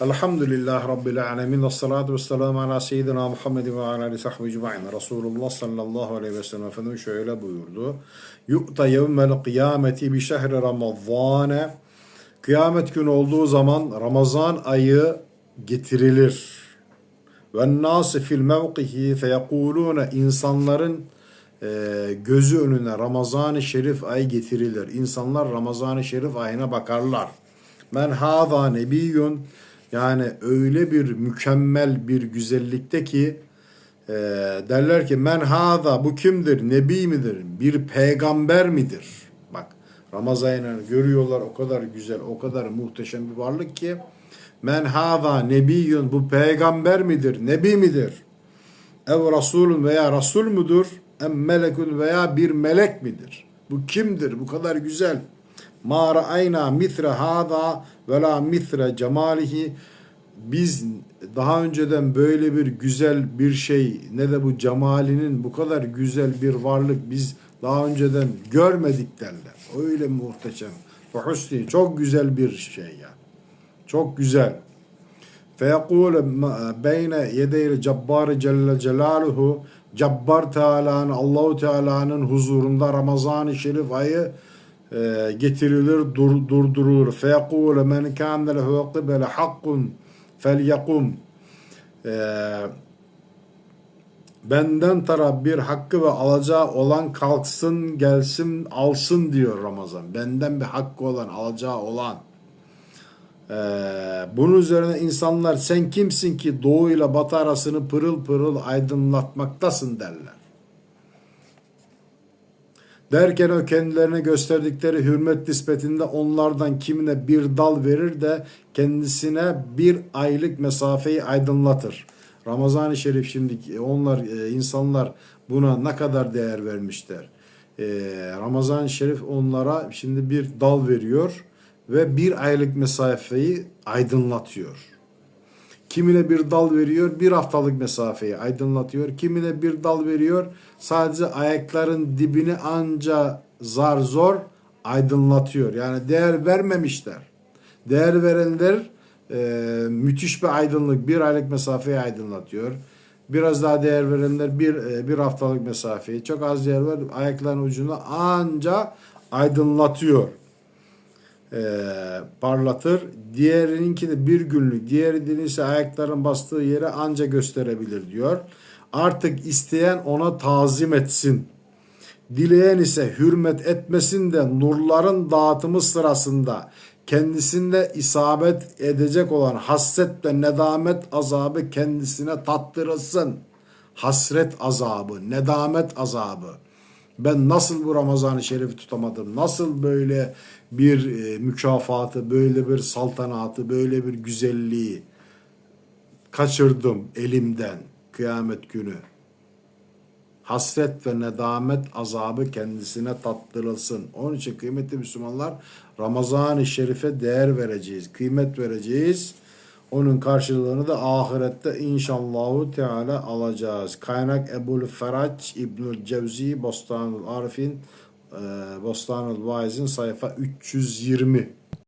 Elhamdülillah Rabbil alemin. Ve salatu ve selamu ala seyyidina Muhammed ve ala ali sahbihi ecma'in. Resulullah sallallahu aleyhi ve sellem Efendimiz şöyle buyurdu. Yu'ta yevmel kıyameti bi şehri ramazane. Kıyamet günü olduğu zaman Ramazan ayı getirilir. Ve nâsı fil mevkihi feyekulûne insanların e, gözü önüne Ramazan-ı Şerif ayı getirilir. İnsanlar Ramazan-ı Şerif ayına bakarlar. Men hâzâ nebiyyun yani öyle bir mükemmel bir güzellikte ki e, derler ki men hâzâ bu kimdir? Nebi midir? Bir peygamber midir? Bak Ramazan ayını görüyorlar o kadar güzel, o kadar muhteşem bir varlık ki men hâzâ nebiyyun bu peygamber midir? Nebi midir? ev rasulun veya rasul mudur? Em melekun veya bir melek midir? Bu kimdir? Bu kadar güzel. Ma ra'ayna mithre hâzâ ve la mithre cemalihi. Biz daha önceden böyle bir güzel bir şey ne de bu cemalinin bu kadar güzel bir varlık biz daha önceden görmedik derler. Öyle muhteşem. Ve çok güzel bir şey yani. Çok güzel. Feyekûle beyne yedeyri cabbari celle celaluhu Cabbar Teala'nın Allahu Teala'nın huzurunda Ramazan-ı Şerif ayı e, getirilir dur, durdurulur. Men kâne lehu qibele hakkun felyekum e, benden taraf bir hakkı ve alacağı olan kalksın gelsin alsın diyor Ramazan. Benden bir hakkı olan alacağı olan ee, bunun üzerine insanlar sen kimsin ki doğu ile batı arasını pırıl pırıl aydınlatmaktasın derler. Derken o kendilerine gösterdikleri hürmet nispetinde onlardan kimine bir dal verir de kendisine bir aylık mesafeyi aydınlatır. Ramazan-ı Şerif şimdi onlar e, insanlar buna ne kadar değer vermişler. Ee, Ramazan-ı Şerif onlara şimdi bir dal veriyor ve bir aylık mesafeyi aydınlatıyor. Kimine bir dal veriyor, bir haftalık mesafeyi aydınlatıyor. Kimine bir dal veriyor, sadece ayakların dibini anca zar zor aydınlatıyor. Yani değer vermemişler. Değer verenler e, müthiş bir aydınlık, bir aylık mesafeyi aydınlatıyor. Biraz daha değer verenler bir, e, bir haftalık mesafeyi, çok az değer ver, ayakların ucunu anca aydınlatıyor e, parlatır. Diğerininki de bir günlük. Diğeri ise ayakların bastığı yere anca gösterebilir diyor. Artık isteyen ona tazim etsin. Dileyen ise hürmet etmesin de nurların dağıtımı sırasında kendisinde isabet edecek olan hasret ve nedamet azabı kendisine tattırılsın. Hasret azabı, nedamet azabı. Ben nasıl bu Ramazan-ı Şerif'i tutamadım? Nasıl böyle bir e, mükafatı, böyle bir saltanatı, böyle bir güzelliği kaçırdım elimden kıyamet günü. Hasret ve nedamet azabı kendisine tattırılsın. Onun için kıymetli Müslümanlar Ramazan-ı Şerif'e değer vereceğiz, kıymet vereceğiz. Onun karşılığını da ahirette inşallahu teala alacağız. Kaynak Ebul Ferac İbnül Cevzi Bostanul Arif'in e, Bostanul Vaiz'in sayfa 320